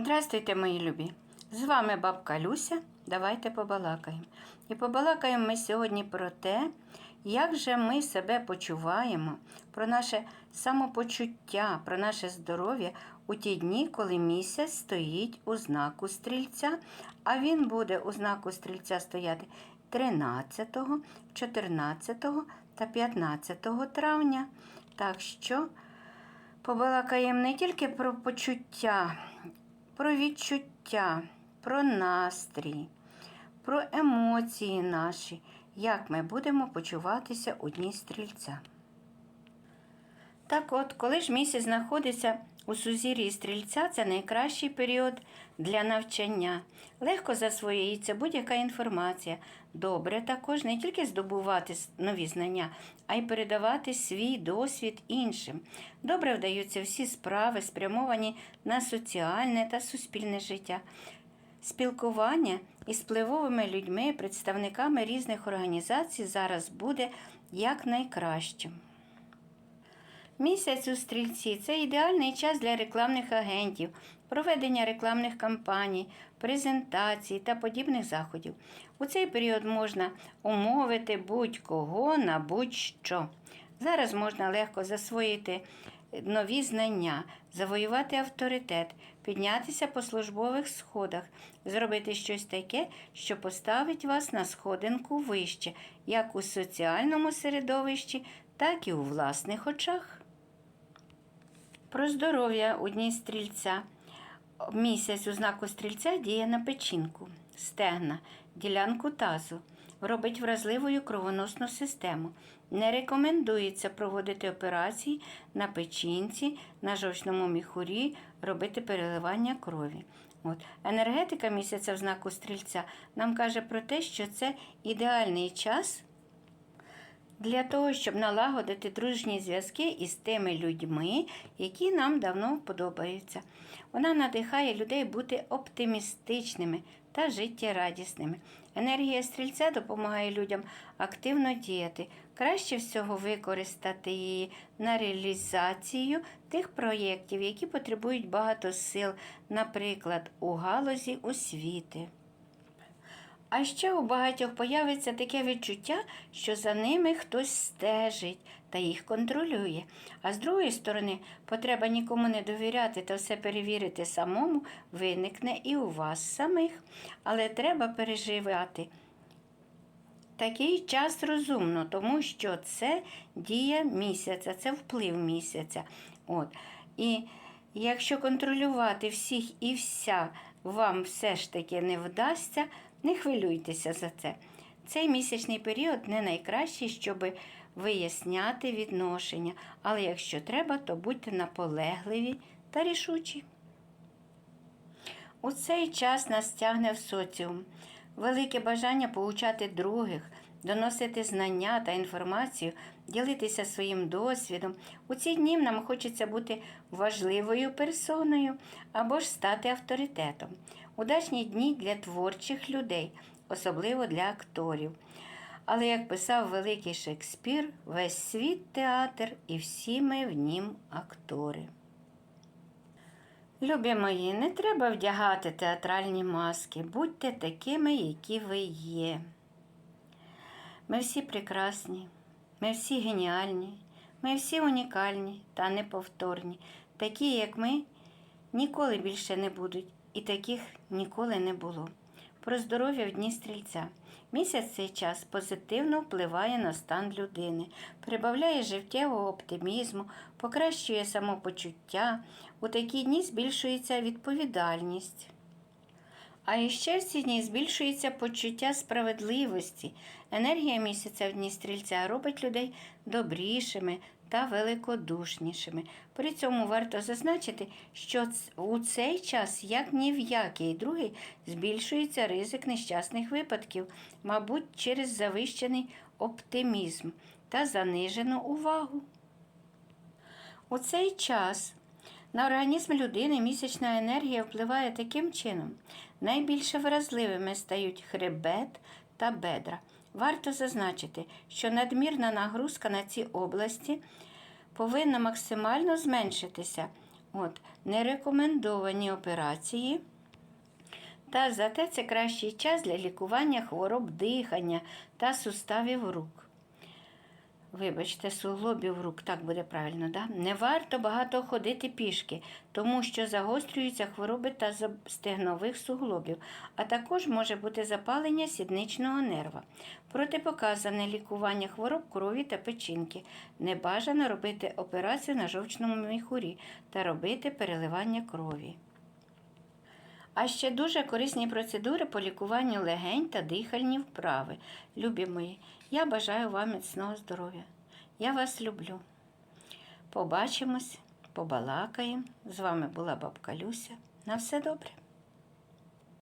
Здравствуйте, мої любі! З вами бабка Люся. Давайте побалакаємо. І побалакаємо ми сьогодні про те, як же ми себе почуваємо, про наше самопочуття, про наше здоров'я у ті дні, коли місяць стоїть у знаку стрільця, а він буде у знаку стрільця стояти 13, 14 та 15 травня. Так що побалакаємо не тільки про почуття, про відчуття, про настрій, про емоції наші, як ми будемо почуватися у дні стрільця. Так от, коли ж місяць знаходиться у сузір'ї стрільця, це найкращий період для навчання. Легко засвоюється будь-яка інформація. Добре також не тільки здобувати нові знання, а й передавати свій досвід іншим. Добре вдаються всі справи, спрямовані на соціальне та суспільне життя. Спілкування із впливовими людьми, представниками різних організацій зараз буде якнайкращим. Місяць у стрільці це ідеальний час для рекламних агентів, проведення рекламних кампаній, презентацій та подібних заходів. У цей період можна умовити будь-кого на будь-що. Зараз можна легко засвоїти нові знання, завоювати авторитет, піднятися по службових сходах, зробити щось таке, що поставить вас на сходинку вище, як у соціальному середовищі, так і у власних очах. Про здоров'я у дні стрільця. Місяць у знаку стрільця діє на печінку, стегна, ділянку тазу, робить вразливою кровоносну систему. Не рекомендується проводити операції на печінці, на жовчному міхурі, робити переливання крові. От. Енергетика місяця в знаку стрільця нам каже про те, що це ідеальний час для того, щоб налагодити дружні зв'язки із тими людьми, які нам давно подобаються. Вона надихає людей бути оптимістичними та життєрадісними. Енергія стрільця допомагає людям активно діяти. Краще всього використати її на реалізацію тих проєктів, які потребують багато сил, наприклад, у галузі освіти. А ще у багатьох появиться таке відчуття, що за ними хтось стежить та їх контролює. А з другої сторони, потреба нікому не довіряти та все перевірити самому виникне і у вас самих. Але треба переживати такий час розумно, тому що це дія місяця, це вплив місяця. От. І якщо контролювати всіх і вся вам все ж таки не вдасться, не хвилюйтеся за це. Цей місячний період не найкращий, щоб виясняти відношення, але якщо треба, то будьте наполегливі та рішучі. У цей час нас тягне в соціум. Велике бажання поучати других, доносити знання та інформацію, ділитися своїм досвідом. У ці дні нам хочеться бути важливою персоною або ж стати авторитетом. Удачні дні для творчих людей, особливо для акторів. Але, як писав великий Шекспір, весь світ театр і всі ми в нім актори. Любі мої, не треба вдягати театральні маски, будьте такими, які ви є. Ми всі прекрасні, ми всі геніальні, ми всі унікальні та неповторні. Такі, як ми, ніколи більше не будуть, і таких ніколи не було. Про здоров'я в дні стрільця. Місяць цей час позитивно впливає на стан людини, прибавляє життєвого оптимізму, покращує самопочуття. У такі дні збільшується відповідальність. А іще в ці дні збільшується почуття справедливості. Енергія місяця в дні стрільця робить людей добрішими та великодушнішими. При цьому варто зазначити, що у цей час, як ні в який другий, збільшується ризик нещасних випадків, мабуть, через завищений оптимізм та занижену увагу. У цей час на організм людини місячна енергія впливає таким чином. Найбільше вразливими стають хребет та бедра. Варто зазначити, що надмірна нагрузка на ці області повинна максимально зменшитися. От, нерекомендовані операції. Та зате це кращий час для лікування хвороб дихання та суставів рук. Вибачте, суглобів рук, так буде правильно, да? Не варто багато ходити пішки, тому що загострюються хвороби та стегнових суглобів, а також може бути запалення сідничного нерва. Протипоказане лікування хвороб крові та печінки. Не бажано робити операцію на жовчному міхурі та робити переливання крові. А ще дуже корисні процедури по лікуванню легень та дихальні вправи. Любі мої, я бажаю вам міцного здоров'я. Я вас люблю. Побачимось, побалакаємо. З вами була бабка Люся. На все добре.